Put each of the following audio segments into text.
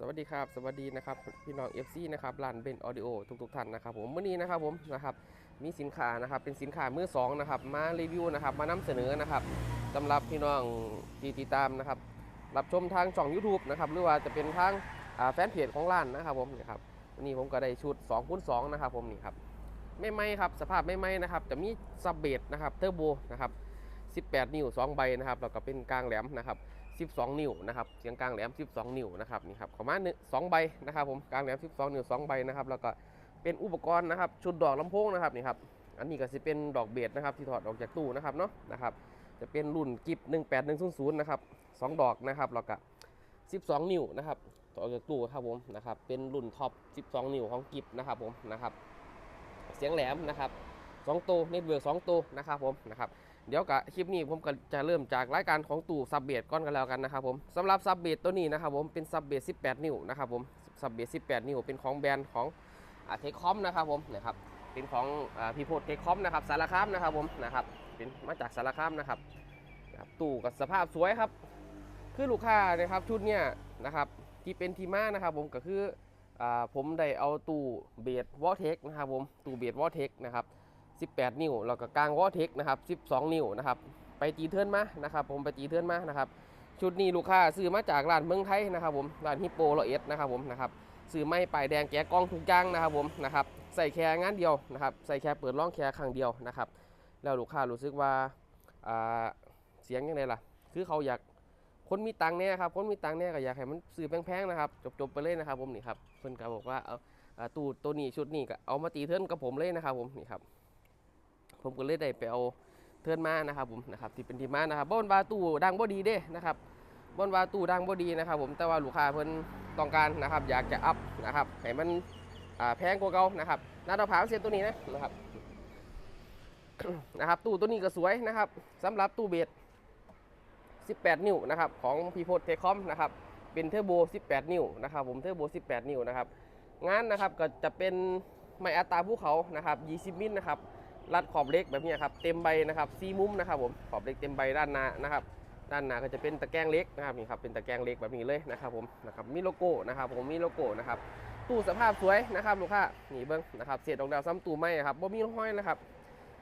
สวัสดีครับสวัสดีนะครับพี่น้อง FC นะครับร้านเบนออดิโอทุกๆท่านนะครับผมวันนี้นะครับผมนะครับมีสินค้านะครับเป็นสินค้ามือสองนะครับมารีวิวนะครับมานำเสนอนะครับสำหรับพี่น้องที่ติดตามนะครับรับชมทางช่อง YouTube นะครับหรือว่าจะเป็นทางแฟนเพจของร้านนะครับผมนี่ครับวันนี้ผมก็ได้ชุด2คูณ2นะครับผมนี่ครับไม่ไหมครับสภาพไม่ไหมนะครับจะมีซับเบดนะครับเทอร์โบนะครับ18 นิ้ว2ใบนะครับแล้วก็เป็นกลางแหลมนะครับ 12 นิ้วนะครับเสียงกลางแหลม 12 นิ้วนะครับนี่ครับประมาหนึ่งสองใบนะครับผมกลางแหลม 12 นิ้ว2ใบนะครับแล้วก็เป็นอุปกรณ์นะครับชุดดอกลำโพงนะครับนี่ครับอันนี้ก็จะเป็นดอกเบสนะครับที่ถอดออกจากตู้นะครับเนาะนะครับจะเป็นรุ่นกิฟ18100นะครับ2ดอกนะครับแล้วก็12 นิ้วนะครับถอดออกจากตู้ครับผมนะครับเป็นรุ่นท็อป 12 นิ้วของกิฟนะครับผมนะครับเสียงแหลมนะครับ2ตัวเน็ตเวิร์ก2ตัวนะครับผมนะครับ เดี๋ยวกับคลิปนี้ผมก็จะเริ่มจากรายการของตู่ซับเบดก่อนกันแล้วกันนะครับผมสำหรับซับเบดตัวนี้นะครับผมเป็นซับเบด18 นิ้วนะครับผมซับเบด18 นิ้วเป็นของแบรนด์ของเทคคอมนะครับผมนะครับเป็นของพีโพดเทคคอมนะครับสารคามนะครับผมนะครับเป็นมาจากสารคามนะครับนะครับตู่กับสภาพสวยครับ คือลูกค้านะครับชุดเนี้ยนะครับที่เป็นทีมานะครับผมก็คืออผมได้เอาตู้เบดวอลเทคนะครับผมตู้เบดวอลเทคนะครับ 18 นิ้วแล้วก็กลางวอเทคนะครับ 12 นิ้วนะครับไปจีเทิร์นมานะครับ ผมไปจีเทิร์นมานะครับชุดนี้ลูกค้าซื้อมาจากร้านเมืองไทยนะครับผมร้านฮิปโปโรเอสนะครับผมนะครับซื้อไม่ป้ายแดงแกะกล้องทุกอย่างนะครับผมนะครับใส่แค่งานเดียวนะครับใส่แค่เปิดร่องแค่ครั้งเดียวนะครับแล้วลูกค้ารู้สึกว่าเสียงยังไงล่ะ คือเขาอยากคนมีตังค์เนี่ยครับคนมีตังค์เนี่ยก็อยากให้มันซื้อแพงๆนะครับจบๆไปเลยนะครับผมนี่ครับเพิ่นก็บอกว่าเอาอ่าตู้ตัวนี้ชุดนี้ก็เอามาตีเทิร์นกับผมเลยนะครับผมนี่ครับ ผมก็เลยได้ไปเอาเทิร์นมานะครับผมนะครับที่เป็นทีมมานะครับบนวาตู้ดังบ่ดีเด้นะครับบนวาตู้ดังบ่ดีนะครับ ผมแต่ว่าลูกค้าเพิ่นต้องการนะครับ อยากจะอัพนะครับให้มันแพงกว่าเก่านะครับนาตาผาเสียตัวนี้นะนะครับนะครับตู้ตัวนี้ก็สวยนะครับสำหรับตู้เบส18 นิ้วนะครับของพีโพดเทคอมนะครับเป็นเทอร์โบ 18 นิ้วนะครับผมเทอร์โบ 18 นิ้วนะครับงานนะครับก็จะเป็นไม้อัตราภูเขานะครับ 20 มิลนะครับ รัดขอบเล็กแบบนี้ครับเต็มใบนะครับซีมุมนะครับผมขอบเล็กเต็มใบด้านหน้านะครับด้านหน้าก็จะเป็นตะแกรงเล็กนะครับนี่ครับเป็นตะแกรงเล็กแบบนี้เลยนะครับผมนะครับมีโลโก้นะครับผมมีโลโก้นะครับตู้สภาพสวยนะครับลูกค้านี่เบิ้งนะครับเศษดอกดาวซ้ำตู้ไม้ครับบ่มีห้อยนะครับ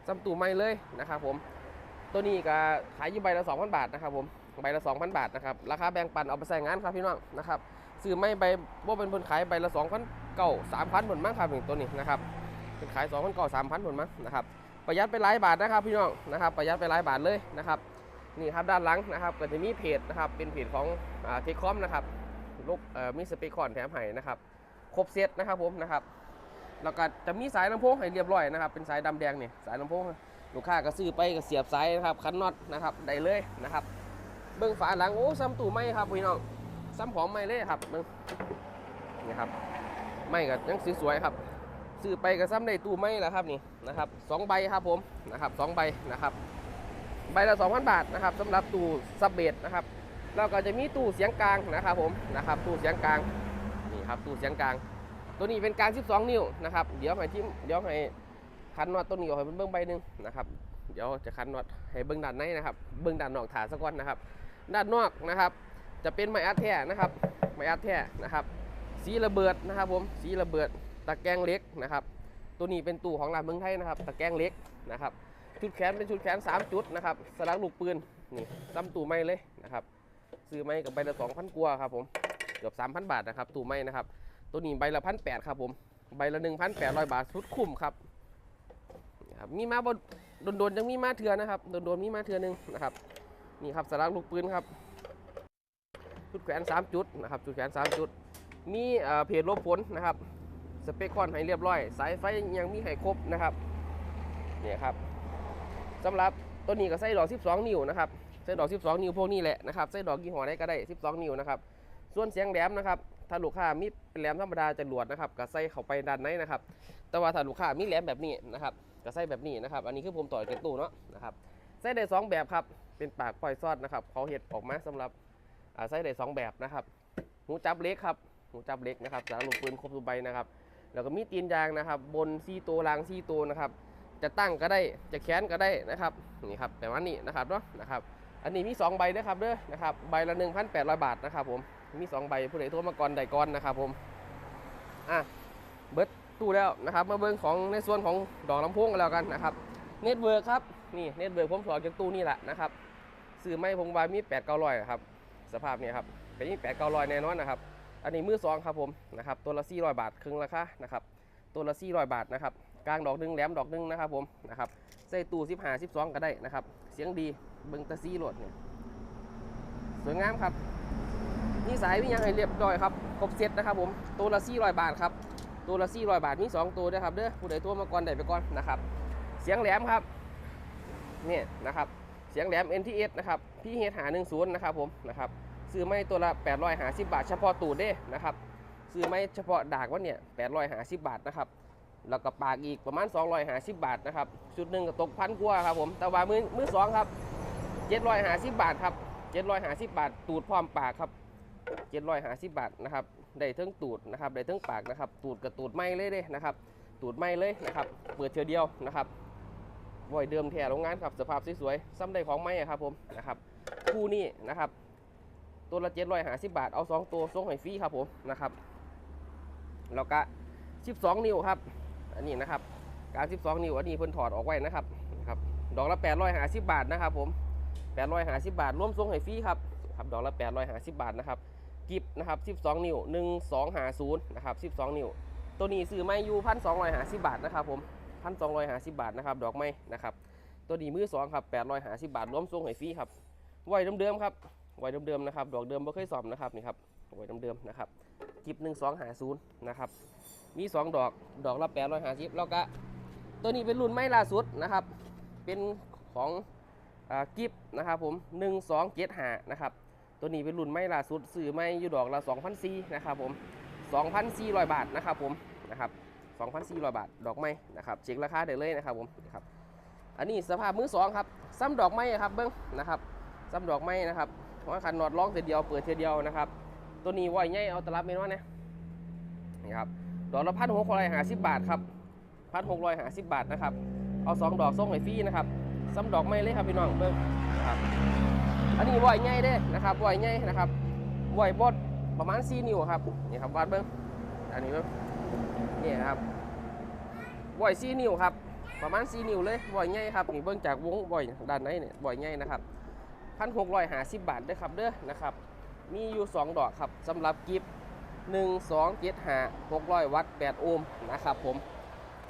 ซ้ำตู้ไม้เลยนะครับผมตัวนี้ก็ขายอยู่ใบละ2,000 บาทนะครับผมใบละ 2,000 บาทนะครับราคาแบ่งปันเอาไปใส่งานครับพี่น้องนะครับซื้อไม้ใบว่เป็นคนขายใบละ2,000เก้า3,000หมดมั้งครับหนี่งตัวนี้นะครับ เป็นขาย2,000เก้า3,000หมดมั้งนะครับประหยัดไปหลายบาทนะครับพี่น้องนะครับประหยัดไปหลายบาทเลยนะครับนี่ครับด้านหลังนะครับก็จะมีเพจนะครับเป็นเพจของเทคคอมนะครับลูกมีสเปคคอนแถมให้นะครับครบเซตนะครับผมนะครับแล้วก็จะมีสายลำโพงให้เรียบร้อยนะครับเป็นสายดำแดงเนี่ยสายลำโพงลูกค้าก็ซื้อไปก็เสียบสายนะครับคันน็อตนะครับได้เลยนะครับ เบื้องฝาหลังโอ้ซ้ำตู้ไม้ครับพี่น้องซ้ำของไม้เลยครับเบิ่งนี่ครับไม้ก็ยังสวยๆครับ ซื้อไปกระซ้ำในตู้ไม่ล้วครับนี่นะครับสองใบครับผมนะครับสองใบนะครับใบละ2,000บาทนะครับสำหรับตู้ซับเบดนะครับแล้วก็จะมีตู้เสียงกลางนะครับผมนะครับตู้เสียงกลางนี่ครับตู้เสียงกลาง ตัวนี้เป็นกลาง 12 นิ้วนะครับเดี๋ยวให้ทีมเดี๋ยวให้คันน็อตตัวนี้เอาให้เบิ้งใบหนึ่งนะครับเดี๋ยวจะคันน็อตให้เบิ้งด้านในนะครับเบิ้งด้านนอกถาสักวันนะครับ ด้านนอกนะครับ จะเป็นไม้อัดแท้นะครับไม้อัดแท้นะครับ สีระเบิดนะครับผมสีระเบิด ตะแกรงเล็กนะครับ ตัวนี้เป็นตู้ของร้านเมืองไทยนะครับ ตะแกรงเล็กนะครับ ชุดแขนเป็นชุดแขน 3 จุดนะครับสลักลูกปืนนี่ซ้ำตู้ไม้เลยนะครับ ซื้อไม้กับใบละ2,000กว่าครับผมเกือบ3,000บาทนะครับตู้ไม้นะครับ ตัวนี้ใบละพันแครับผมใบละ1,800บาทชุดคุ้มครับมีมาบนโดนๆยังมีมาเถื่อนะครับโดนๆมีมาเถื่อหนึงนะครับนี่ครับสลักลูกปืนครับชุดแขวน3จุดนะครับชุดแขวน3จุด มีเอ่อเพจลบผลนะครับ สเปคคอนให้เรียบร้อย สายไฟยังมีให้ครบนะครับเนี่ยครับสำหรับตัวนี้ก็ใส่ดอก 12 นิ้วนะครับใส่ดอก 12 นิ้วพวกนี้แหละนะครับใส่ดอกยี่ห้อไหนก็ได้ 12 นิ้วนะครับส่วนเสียงแหลมนะครับถ้าลูกค้ามีเป็นแหลมธรรมดาจะหลวดนะครับก็ใส่เข้าไปด้านในนะครับ แต่ว่าถ้าลูกค้ามีแหลมแบบนี้นะครับก็ใส่แบบนี้นะครับ อันนี้คือผมต่อจากตู้เนาะนะครับใส่ได้สองแบบครับเป็นปากปล่อยซอดนะครับเขาเห็ดออกมาสำหรับใส่ได้สองแบบนะครับหูจับเล็กครับหูจับเล็กนะครับสารลูกปืนครบทุกใบนะครับ แล้วก็มีตีนยางนะครับ บนซี่ตัวล่างซี่ตัวนะครับ จะตั้งก็ได้จะแขนก็ได้นะครับนี่ครับแบบว่านี้นะครับเนาะนะครับ อันนี้มี 2 ใบด้วยครับเด้อนะครับใบละ 1,800 บาทนะครับผมมีสองใบผู้ใดโทรมาก่อนใดก่อนนะครับผมอะเบิดตู้แล้วนะครับมาเบิ่งของในส่วนของดอกลำโพงกันแล้วกันนะครับเน็ตเวิร์กครับนี่เน็ตเวิร์กผมถอดจากตู้นี่แหละนะครับซื้อไม่ผมว่ามีแปดเก้าร้อยครับสภาพนี้ครับเป็นมีแปดเก้าร้อยแน่นอนนะครับ อันนี้มือสองครับผมนะครับตัวละ400บาทครึ่งราคานะครับตัวละ400บาทนะครับกลางดอกหนึงแหลมดอกหนึงนะครับผมนะครับใส่ตู้15 12 ก็ได้นะครับ เสียงดีเบิ้งตะซีโหลดเนี่ยสวยงามครับนี่สายมีหยังให้เรียบร้อยครับครบเซตนะครับผมตัวละ400บาทครับตัวละ400บาทมีสองตัวด้วยครับเด้อผู้ใดตัวมาก่อนได้ไปก่อนนะครับ เสียงแหลมครับเนี่ยนะครับเสียงแหลม NTS นะครับพี่เฮดหา10นะครับผมนะครับ ซื้อไม่ตัวละ850 บาท เฉพาะตูดเด้นะครับซื้อไม่เฉพาะดากว่าเนี่ย850 บาทนะครับแล้วก็ปากอีกประมาณ 250 บาทนะครับชุดหนึ่งก็ตกพันกว่าครับผมแต่ว่ามือมือสองครับ 750 บาทครับ750 บาท ตูดพร้อมปากครับ750 บาทนะครับได้ทั้งตูดนะครับได้ทั้งปากนะครับ ตูดกับตูดไม่เลยเด้นะครับตูดไม่เลยนะครับเปิดเทียวเดียวนะครับวอยเดิมแท้โรงงานครับสภาพสวยๆซ้ำได้ของไม้ครับผมนะครับคู่นี้นะครับ ตัวละ750บาท เอา2ตัวส่งให้ฟรีครับผมนะครับ แล้วก็12นิ้วครับ อันนี้นะครับการ12นิ้วอันนี้เพิ่นถอดออกไว้นะครับนะครับ ดอกละ850บาทนะครับผม850บาทร่วมส่งให้ฟรีครับครับดอกละ850บาทนะครับกิฟนะครับ12นิ้ว1250นะครับ12นิ้วตัวนี้ซื้อไม่อยู่1,250บาทนะครับผม1,250บาทนะครับดอกไม้นะครับตัวนี้มือสองครับ850บาทร่วมส่งให้ฟรีครับไว้เดิมๆครับ ไว้เดิมๆนะครับดอกเดิมไม่เคยสอมนะครับนี่ครับไว้เดิมๆนะครับกิบหนึ่งสองหาศูนย์นะครับมีสองดอกดอกละแปดร้อยห้าสิบแล้วก็ตัวนี้เป็นรุ่นไม่ล่าสุดนะครับ เป็นของกิฟนะครับผมหนึ่งสองเจ็ดหานะครับตัวนี้เป็นรุ่นไม่ล่าสุดซื้อไม่อยู่ดอกละสองพันสี่นะครับผมสองพันสี่ร้อยบาทนะครับผมนะครับสองพันสี่ร้อยบาทดอกไม้นะครับเช็คราคาได้เลยนะครับผมนะครับอันนี้สภาพมือสองครับซ้ำดอกไม้ครับเบิ้งนะครับซ้ำดอกไม้นะครับ เพราะว่าคันน็อตล็อกเทีเดียวเปิดเทีเดียวนะครับ ตัวนี้ว่อยใหญ่เอาตลับเมนว่าเนี่ยนี่ครับดอกละพันหกร้อยห้าสิบบาทครับพันหกร้อยห้าสิบบาทนะครับ เอาสองดอกส่งให้ฟรีนะครับซ้ำดอกไม่เลยครับพี่น้องเบิ้งนะครับอันนี้ว่อยใหญ่เด้นะครับว่อยใหญ่นะครับว่อยบดประมาณ4นิ้วครับนี่ครับวัดเบิ้งอันนี้เบิ้งนี่ครับว่อย4นิ้วครับประมาณ4นิ้วเลยว่อยใหญ่ครับนี่เบิ้งจากวงว่อยด้านในเนี่ยว่อยใหญ่นะครับ พันหกร้อยหาสิบบาทเด้อครับเด้อนะครับ มีอยู่2ดอกครับสำหรับกิฟต์หนึ่งสองเจ็ดหาหกร้อยวัตต์แปดโอห์มนะครับผม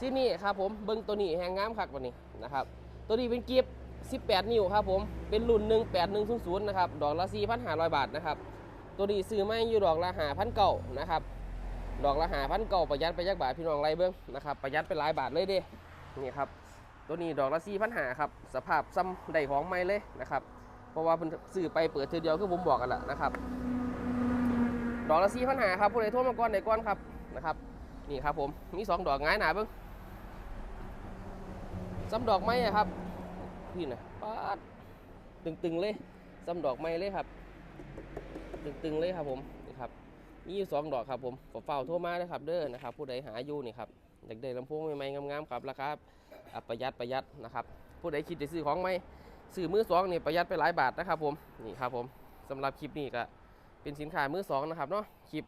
ที่นี่ครับผมเบิ้งตัวนี้แหงงามคักว่านี้นะครับตัวนี้เป็นกิฟต์18นิ้วครับผมเป็นรุ่น18100นะครับดอกละ4,500บาทนะครับตัวนี้ซื้อไม่อยู่ดอกละหาพันเก่านะครับดอกละหาพันเก่าประหยัดไปยักบาทพี่น้องไรเบิ้งนะครับประหยัดไปหลายบาทเลยเด้นี่ครับตัวนี้ดอกละ4,500ครับสภาพซ้ำได้ของใหม่เลยนะครับ เพราะว่าเพิ่นซื้อไปเปิดเทอเดียวคือผมบอกกันแหละนะครับ ดอกละสี่พันหาครับผู้ใดโทรมาก่อนใดก่อนครับนะครับนี่ครับผมมีสองดอกง่ายหนาเบิ้งซ้ำดอกไม้ครับพี่นะปาดตึงๆเลยซ้ำดอกไม้เลยครับ ตึงๆเลยครับผมนี่ครับนี่สองดอกครับผมฝอเฝ้าโทรมาเลยครับเด้อนะครับ ผู้ใดหาอยู่นี่ครับอยากได้ลำโพงใหม่ๆงามๆครับราคาประหยัดประหยัดนะครับ ผู้ใดคิดจะซื้อของใหม ซื้อมือสองนี่ประหยัดไปหลายบาทนะครับผมนี่ครับผมสำหรับคลิปนี้ก็เป็นสินค้ามือสองนะครับเนาะคลิป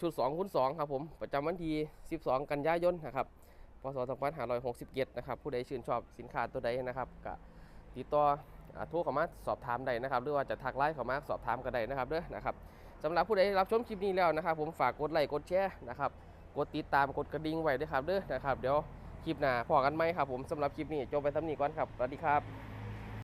ชุด2คูณ2ครับผมประจำวันที่ 12 กันยายนนะครับพศ2567นะครับผู้ใดชื่นชอบสินค้าตัวใดนะครับก็ติดต่ออ่าโทรเข้ามาสอบถามได้นะครับ หรือว่าจะทักไลน์เข้ามาสอบถามก็ได้นะครับเด้อนะครับสำหรับผู้ใดรับชมคลิปนี้แล้วนะครับ ผมฝากกดไลค์กดแชร์นะครับกดติดตามกดกระดิ่งไว้ด้วยครับเด้อนะครับเดี๋ยวคลิปหน้าพอกันไหมครับผมสำหรับคลิปนี้จบไปสำนี้ก่อนครับสวัสดีครับ